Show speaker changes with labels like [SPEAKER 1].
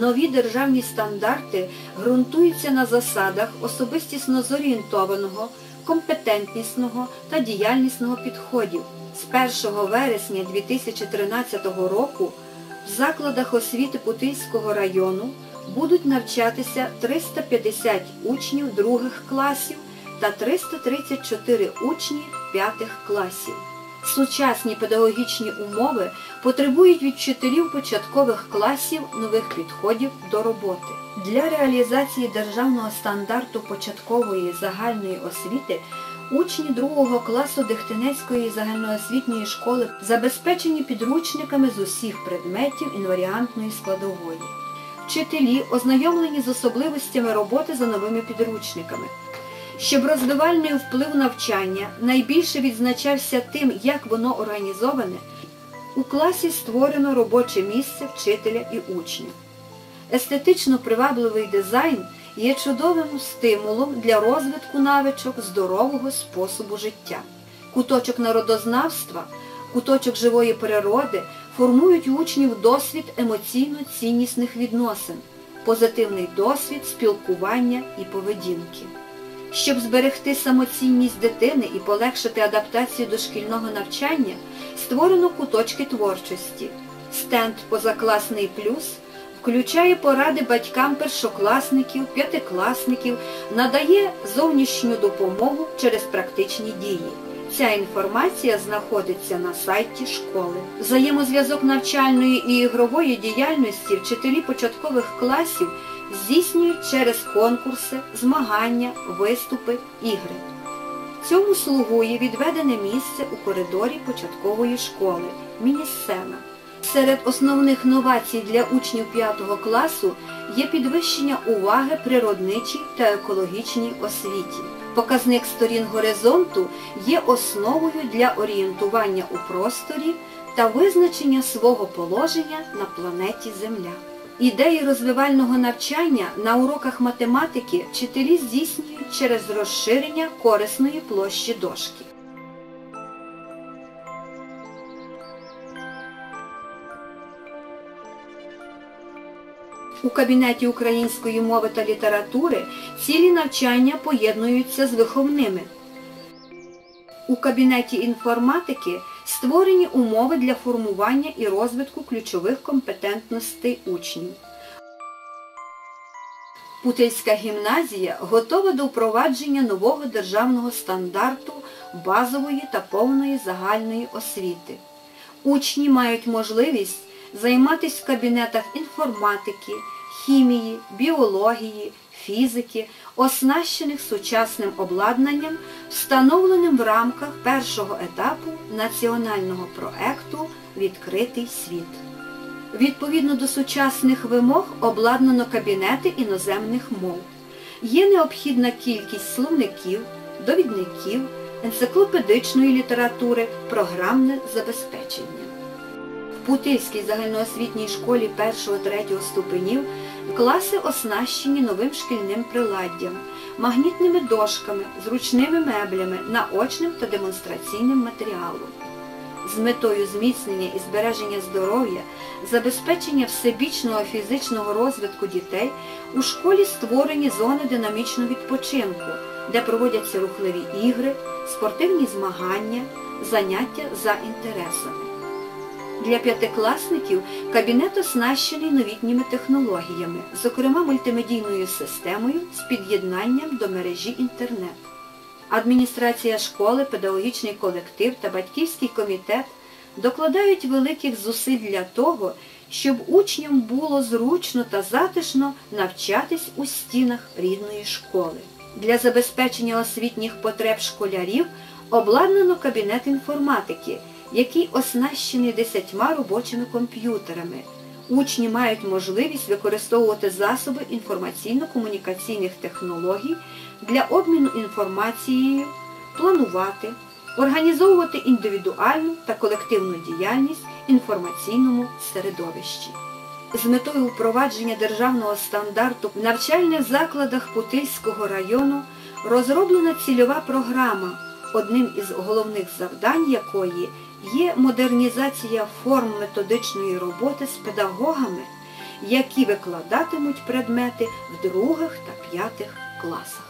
[SPEAKER 1] Нові державні стандарти ґрунтуються на засадах особистісно зорієнтованого, компетентнісного та діяльнісного підходів. З 1 вересня 2013 року в закладах освіти Путильського району будуть навчатися 350 учнів других класів та 334 учні п'ятих класів. Сучасні педагогічні умови потребують від вчителів початкових класів нових підходів до роботи. Для реалізації державного стандарту початкової загальної освіти учні другого класу Дехтинецької загальноосвітньої школи забезпечені підручниками з усіх предметів інваріантної складової. Вчителі ознайомлені з особливостями роботи за новими підручниками. Щоб розвивальний вплив навчання найбільше відзначався тим, як воно організоване, у класі створено робоче місце вчителя і учня. Естетично привабливий дизайн є чудовим стимулом для розвитку навичок здорового способу життя. Куточок народознавства, куточок живої природи формують у учнів досвід емоційно ціннісних відносин, позитивний досвід спілкування і поведінки. Щоб зберегти самоцінність дитини і полегшити адаптацію до шкільного навчання, створено куточки творчості. Стенд Позакласний плюс включає поради батькам першокласників, п'ятикласників, надає зовнішню допомогу через практичні дії. Ця інформація знаходиться на сайті школи. Взаємозв'язок навчальної і ігрової діяльності вчителі початкових класів здійснюють через конкурси, змагання, виступи, ігри. Цьому слугує відведене місце у коридорі початкової школи міні-сцена. Серед основних новацій для учнів 5 класу є підвищення уваги природничій та екологічній освіті. Показник сторін горизонту є основою для орієнтування у просторі та визначення свого положення на планеті Земля. Ідеї розвивального навчання на уроках математики вчителі здійснюють через розширення корисної площі дошки. У кабінеті української мови та літератури цілі навчання поєднуються з виховними. У кабінеті інформатики створені умови для формування і розвитку ключових компетентностей учнів. Путильська гімназія готова до впровадження нового державного стандарту базової та повної загальної освіти. Учні мають можливість займатися в кабінетах інформатики, хімії, біології, фізики, оснащених сучасним обладнанням, встановленим в рамках першого етапу національного проекту Відкритий світ. Відповідно до сучасних вимог обладнано кабінети іноземних мов. Є необхідна кількість словників, довідників, енциклопедичної літератури, програмне забезпечення. Путильській загальноосвітній школі 1-3 ступенів класи оснащені новим шкільним приладдям, магнітними дошками, зручними меблями, наочним та демонстраційним матеріалом. З метою зміцнення і збереження здоров'я, забезпечення всебічного фізичного розвитку дітей у школі створені зони динамічного відпочинку, де проводяться рухливі ігри, спортивні змагання, заняття за інтересами. Для п'ятикласників кабінет оснащений новітніми технологіями, зокрема мультимедійною системою з під'єднанням до мережі інтернет. Адміністрація школи, педагогічний колектив та батьківський комітет докладають великих зусиль для того, щоб учням було зручно та затишно навчатись у стінах рідної школи. Для забезпечення освітніх потреб школярів обладнано кабінет інформатики, який оснащений десятьма робочими комп'ютерами. Учні мають можливість використовувати засоби інформаційно-комунікаційних технологій для обміну інформацією, планувати, організовувати індивідуальну та колективну діяльність в інформаційному середовищі. З метою впровадження державного стандарту в навчальних закладах Путильського району розроблена цільова програма, одним із головних завдань якої є модернізація форм методичної роботи з педагогами, які викладатимуть предмети в других та п'ятих класах.